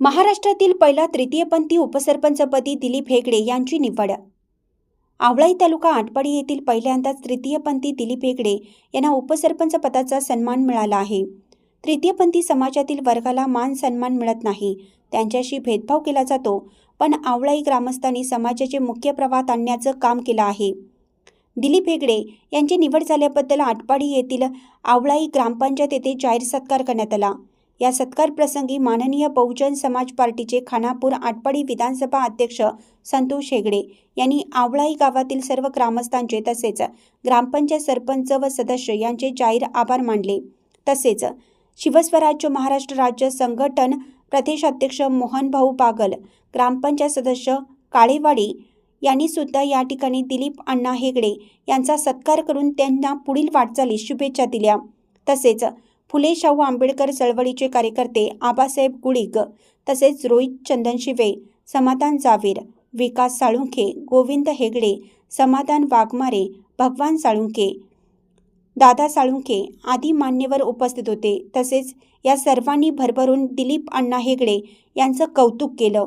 महाराष्ट्रातील पहिला तृतीयपंथी उपसरपंचपदी दिलीप हेगडे यांची निवड. आवळाई तालुका आटपाडी येथील पहिल्यांदाच तृतीयपंथी दिलीप हेगडे यांना उपसरपंच पदाचा सन्मान मिळाला आहे. तृतीयपंथी समाजातील वर्गाला मान सन्मान मिळत नाही. त्यांच्याशी भेदभाव केला जातो पण आवळाई ग्रामस्थांनी समाजाचे मुख्य प्रवाहात आणण्याचं काम केलं आहे. दिलीप हेगडे यांची निवड झाल्याबद्दल आटपाडी येथील आवळाई ग्रामपंचायत येथे जाहीर सत्कार करण्यात आला. या सत्कार प्रसंगी माननीय बहुजन समाज पार्टीचे खानापूर आटपाडी विधानसभा अध्यक्ष संतोष हेगडे यांनी आवळाई गावातील सर्व ग्रामस्थांचे तसेच ग्रामपंचायत सरपंच व सदस्य यांचे जाहीर आभार मानले. तसेच शिवस्वराज्य महाराष्ट्र राज्य संघटन प्रदेशाध्यक्ष मोहनभाऊ बागल ग्रामपंचायत सदस्य काळेवाडी यांनी सुद्धा या ठिकाणी दिलीप अण्णा हेगडे यांचा सत्कार करून त्यांना पुढील वाटचालीस शुभेच्छा दिल्या. तसेच फुले शाहू आंबेडकर चळवळीचे कार्यकर्ते आबासाहेब गुळिग तसेच रोहित चंदन शिवे समाधान जावीर विकास साळुंखे गोविंद हेगडे समाधान वाघमारे भगवान साळुंखे दादा साळुंखे आदी मान्यवर उपस्थित होते. तसेच या सर्वांनी भरभरून दिलीप अण्णा हेगडे यांचं कौतुक केलं.